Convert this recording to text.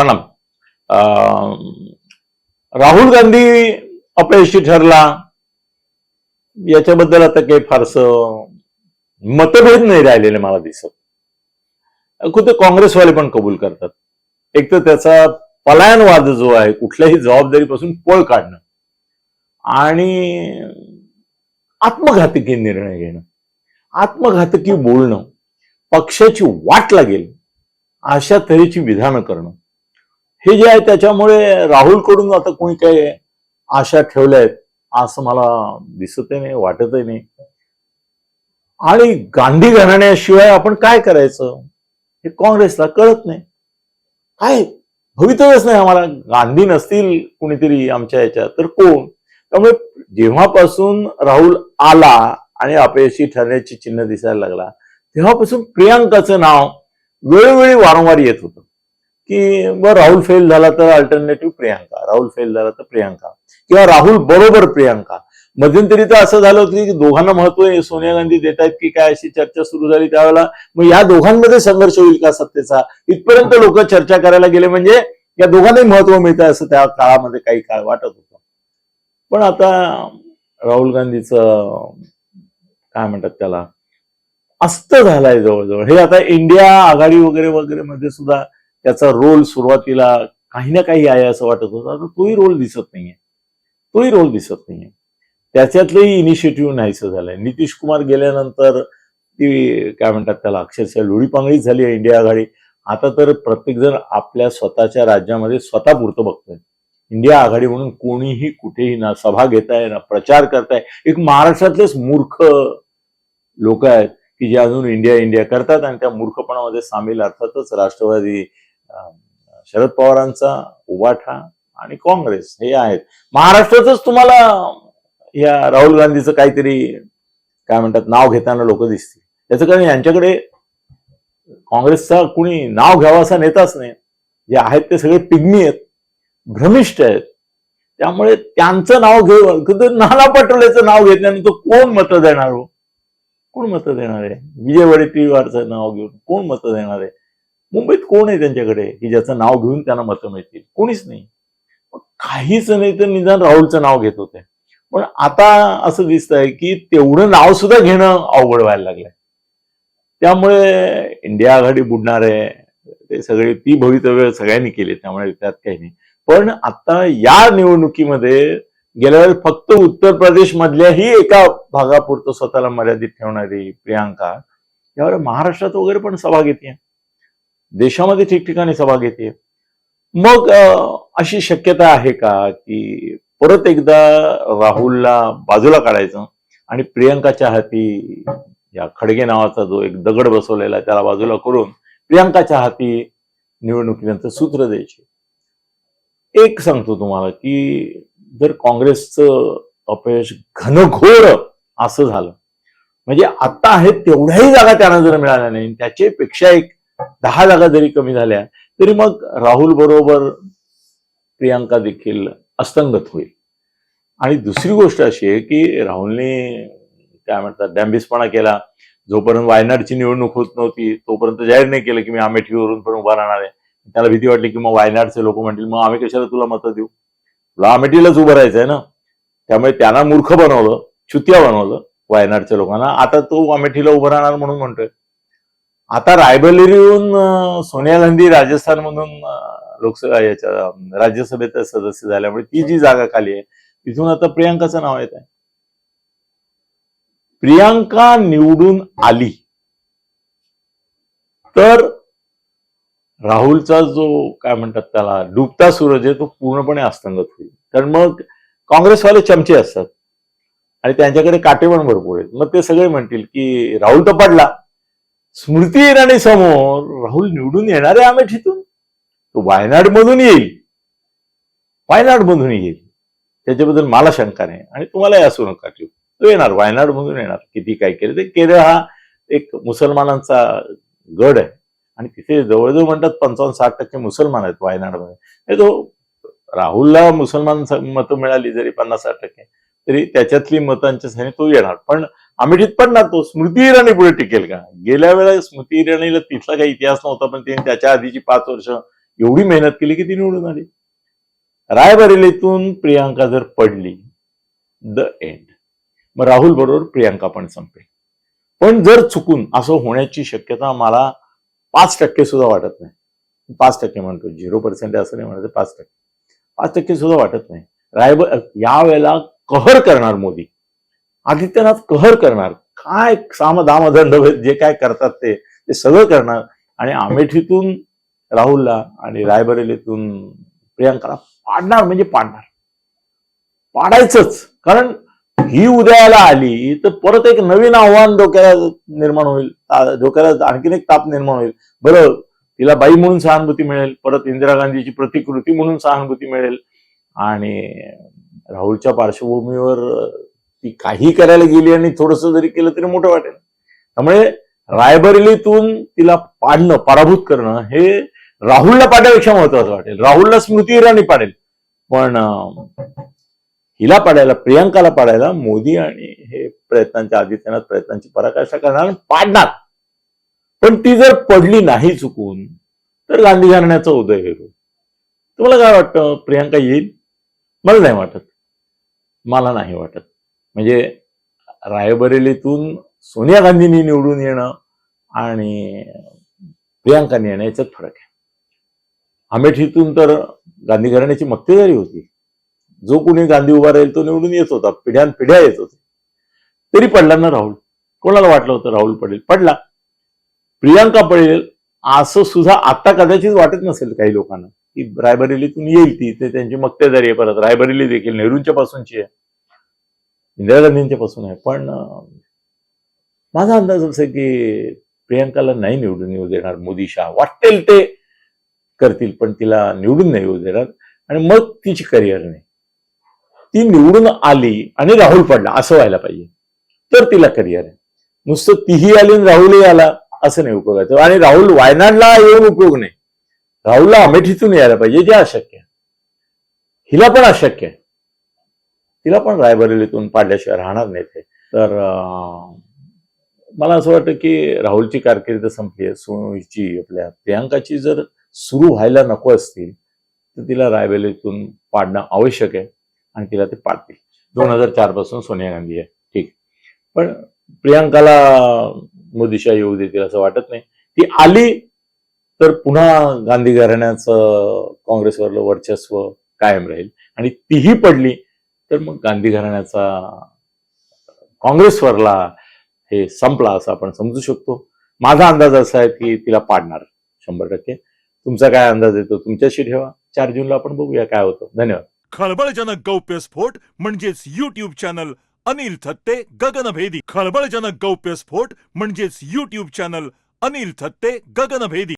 प्रणाम. राहुल गांधी अपयशी ठरला. याच्याबद्दल आता काही फारसं मतभेद नाही राहिलेले मला दिसत. खुद्द काँग्रेसवाले पण कबूल करतात. एक तर त्याचा पलायनवाद जो आहे कुठल्याही जबाबदारीपासून पळ काढणं आणि आत्मघातकी निर्णय घेणं आत्मघातकी बोलणं पक्षाची वाट लागेल अशा तऱ्हेची विधानं करणं हे जे आहे त्याच्यामुळे राहुलकडून आता कोणी काही आशा ठेवल्या आहेत असं मला दिसतही नाही वाटतही नाही. आणि गांधी घराण्याशिवाय आपण काय करायचं? हे काँग्रेसला कळत नाही. काय? भवितव्यच नाही आम्हाला. गांधी नसतील कुणीतरी आमच्या याच्यात. तर कोण? त्यामुळे जेव्हापासून राहुल आला आणि अपयशी ठरण्याची चिन्ह दिसायला लागला तेव्हापासून प्रियांकाचं नाव वेळोवेळी वारंवार येत होतं. की बर राहुल फेल झाला तर अल्टरनेटिव्ह प्रियांका राहुल फेल झाला तर प्रियांका किंवा राहुल बरोबर प्रियांका. मध्यंतरी तर असं झालं होतं की दोघांना महत्त्व सोनिया गांधी देत आहेत की काय अशी चर्चा सुरू झाली त्यावेळेला. मग या दोघांमध्ये संघर्ष होईल का सत्तेचा? इथपर्यंत लोक चर्चा करायला गेले म्हणजे या दोघांनाही महत्त्व मिळतं असं त्या काळामध्ये काही काळ वाटत होतं. पण आता राहुल गांधीचं काय म्हणतात त्याला अस्त झालाय जवळजवळ. हे आता इंडिया आघाडी वगैरे वगैरे मध्ये सुद्धा त्याचा रोल सुरुवातीला काही ना काही आहे असं वाटत होतं. आता तोही रोल दिसत नाहीये. तोही रोल दिसत नाहीये. त्याच्यातलंही इनिशिएटिव्ह नाहीसं झालंय. नितीश कुमार गेल्यानंतर ती काय म्हणतात त्याला अक्षरशः लुडीपांगळीच झाली आहे इंडिया आघाडी. आता तर प्रत्येकजण आपल्या स्वतःच्या राज्यामध्ये स्वतः पुरतं बघतोय. इंडिया आघाडी म्हणून कोणीही कुठेही ना सभा घेताय ना प्रचार करताय. एक महाराष्ट्रातलेच मूर्ख लोक आहेत की जे अजून इंडिया इंडिया करतात आणि त्या मूर्खपणामध्ये सामील अर्थातच राष्ट्रवादी शरद पवारांचा उबाठा आणि काँग्रेस हे आहेत. महाराष्ट्रातच तुम्हाला या राहुल गांधीचं काहीतरी काय म्हणतात नाव घेताना लोक दिसतील. त्याचं कारण यांच्याकडे काँग्रेसचा कुणी नाव घ्यावा असा नेताच नाही. जे आहेत ते सगळे पिग्मी आहेत भ्रमिष्ट आहेत. त्यामुळे त्यांचं नाव घेऊन कधी नाना पटोलेचं नाव घेतल्यानंतर कोण मतं देणार हो? कोण मतं देणार आहे? विजय वडेट्टीवारचं नाव घेऊन कोण मतं देणार आहे? मुंबईत कोण आहे त्यांच्याकडे? की ज्याचं नाव घेऊन त्यांना मतं मिळतील? कोणीच नाही. काहीच नाही तर निदान राहुलचं नाव घेत होते. पण आता असं दिसत आहे की तेवढं नाव सुद्धा घेणं अवघड व्हायला लागलंय. त्यामुळे इंडिया आघाडी बुडणार आहे. ते सगळे ती भवितव्य सगळ्यांनी केली त्यामुळे त्यात काही नाही. पण आता या निवडणुकीमध्ये गेल्या वेळेस फक्त उत्तर प्रदेश मधल्याही एका भागापुरतं स्वतःला मर्यादित ठेवणारी प्रियांका यावर महाराष्ट्रात वगैरे पण सभा घेते देशामध्ये ठिकठिकाणी सभा घेते. मग अशी शक्यता आहे का की परत एकदा राहुलला बाजूला काढायचं आणि प्रियंकाच्या हाती या खडगे नावाचा जो एक दगड बसवलेला आहे त्याला बाजूला करून प्रियंकाच्या हाती निवडणुकीनंतर सूत्र द्यायचे? एक सांगतो तुम्हाला की जर काँग्रेसचं अपयश घनघोर असं झालं म्हणजे आता आहे तेवढ्याही जागा त्यांना जर मिळाल्या नाही त्याच्यापेक्षा एक दहा जागा जरी कमी झाल्या तरी मग राहुल बरोबर प्रियांका देखील अस्तंगत होईल. आणि दुसरी गोष्ट अशी आहे की राहुलने काय म्हणतात डॅम्बिसपणा केला. जोपर्यंत वायनाडची निवडणूक होत नव्हती तोपर्यंत जाहीर नाही केलं की मी अमेठीवरून पण उभा राहणार आहे. त्याला भीती वाटली की मग वायनाडचे लोक म्हणतील मग आम्ही कशाला तुला मतं देऊ? तुला अमेठीलाच उभं राहायचंय ना? त्यामुळे त्यांना मूर्ख बनवलं चुतिया बनवलं वायनाडच्या लोकांना. आता तो अमेठीला उभं राहणार म्हणून म्हणतोय. आता रायबरेलीहून सोनिया गांधी राजस्थानमधून लोकसभा याच्या राज्यसभेत सदस्य झाल्यामुळे ती जी जागा खाली आहे तिथून आता प्रियांकाचं नाव येत आहे. प्रियांका निवडून आली तर राहुलचा जो काय म्हणतात त्याला डुबता सूरज आहे तो पूर्णपणे अस्तंगत होईल. कारण मग काँग्रेसवाले चमचे असतात. आणि त्यांच्याकडे काटे पण भरपूर आहेत. मग ते सगळे म्हणतील की राहुल तर पडला. स्मृती इराणी समोर राहुल निवडून येणार आहे अमेठीतून तो वायनाड मधून येईल. वायनाड मधून येईल. त्याच्याबद्दल मला शंका नाही. आणि तुम्हालाही असू नका ठेवू तो येणार वायनाड मधून येणार. किती काय केलं ते केरळ हा एक मुसलमानांचा गड आहे. आणि तिथे जवळजवळ म्हणतात पंचावन्न साठ टक्के मुसलमान आहेत वायनाडमध्ये. हे तो राहुलला मुसलमान मतं मिळाली जरी पन्नास साठ टक्के तरी त्याच्यातली मतांच्या सहाय्याने तो येणार. पण अमेठीत पडणार तो स्मृती इराणी पुढे टिकेल का? गेल्या वेळेला स्मृती इराणीला तिथला काही इतिहास नव्हता पण तिने त्याच्या आधीची पाच वर्ष एवढी मेहनत केली की ती निवडून आली. रायबरेलीतून प्रियांका जर पडली द एंड मग राहुल बरोबर प्रियांका पण संपेल. पण जर चुकून असं होण्याची शक्यता मला पाच टक्के सुद्धा वाटत नाही. पाच टक्के म्हणतो झिरो पर्सेंट असं नाही म्हणत पाच टक्के. पाच टक्के सुद्धा वाटत नाही. रायबर यावेळेला कहर करणार मोदी. आदित्यनाथ कहर करणार. काय साम दाम दंडभेद जे काय करतात ते ते सगळं करणार. आणि अमेठीतून राहुलला आणि रायबरेलीतून प्रियांकाला पाडणार म्हणजे पाडणार. पाडायचंच. कारण ही उदयाला आली तर परत एक नवीन आव्हान डोक्याला निर्माण होईल. डोक्याला आणखीन एक ताप निर्माण होईल. बरं तिला बाई म्हणून सहानुभूती मिळेल. परत इंदिरा गांधीची प्रतिकृती म्हणून सहानुभूती मिळेल. आणि राहुलच्या पार्श्वभूमीवर ती काही करायला गेली आणि थोडस जरी केलं तरी मोठं वाटेल. त्यामुळे रायबरेलीतून तिला पाडणं पराभूत करणं हे राहुलला पाडण्यापेक्षा महत्वाचं वाटेल. राहुलला स्मृती इराणी पाडेल. पण हिला पाडायला प्रियांकाला पाडायला मोदी आणि हे प्रयत्नांच्या आदित्यनाथ प्रयत्नांची पराकाष्ठा करणार आणि पाडणार. पण ती जर पडली नाही चुकून तर गांधी घराण्याचा उदय होईल. तुम्हाला काय वाटतं? प्रियांका येईल? मला नाही वाटत. मला नाही वाटत. म्हणजे रायबरेलीतून सोनिया गांधींनी निवडून येणं आणि प्रियांकाने येणं याच्यात फरक आहे. अमेठीतून तर गांधी घराण्याची मक्तेदारी होती. जो कोणी गांधी उभा राहील तो निवडून येत होता पिढ्यान पिढ्या येत होते. तरी पडला ना राहुल. कोणाला वाटलं होतं राहुल पडेल? पडला. प्रियांका पडेल असं सुद्धा आता कदाचित वाटत नसेल काही लोकांना. की रायबरेलीतून येईल ती ते त्यांची मक्तेदारी आहे परत. रायबरेली देखील नेहरूंच्या पासूनची आहे. इंदिरा गांधींच्या पासून आहे. पण माझा अंदाज असा की प्रियांकाला नाही निवडून येऊ देणार मोदी शाह. वाटेल ते करतील पण तिला निवडून नाही येऊ देणार. आणि मग तिची करिअर नाही ती निवडून आली आणि राहुल पडला असं व्हायला पाहिजे. तर तिला करिअर आहे. नुसतं तीही आली आणि राहुलही आला असं नाही उपयोगाचं आणि राहुल वायनाडला येऊन उपयोग नाही. राहुलला अमेठीतून यायला पाहिजे जे अशक्य आहे. हिला पण अशक्य आहे. तिला पण रायबरेलीतून पाडल्याशिवाय राहणार नाही ते. तर मला असं वाटतं की राहुलची कारकीर्द संपली आहे सोनीची आपल्या प्रियांकाची जर सुरू व्हायला नको असतील तर तिला रायबरेलीतून पाडणं आवश्यक आहे आणि तिला ते पाडतील. दोन हजार चारपासून सोनिया गांधी आहे. ठीक. पण प्रियांकाला मोदीशा येऊ देतील असं वाटत नाही. ती आली तर पुन्हा गांधी घराण्याचं काँग्रेसवरलं वर्चस्व कायम राहील. आणि तीही पडली तर मग गांधी घराण्याचा काँग्रेसवरला हे संपला असं आपण समजू शकतो. माझा अंदाज असा आहे की तिला पाडणार शंभर टक्के. तुमचा काय अंदाज येतो तुमच्याशी ठेवा. चार जूनला आपण बघूया काय होतं. धन्यवाद. खळबळजनक गौप्यस्फोट म्हणजेच युट्यूब चॅनल अनिल थत्ते गगनभेदी खळबळजनक गौप्यस्फोट म्हणजेच युट्यूब चॅनल अनिल थत्ते गगनभेदी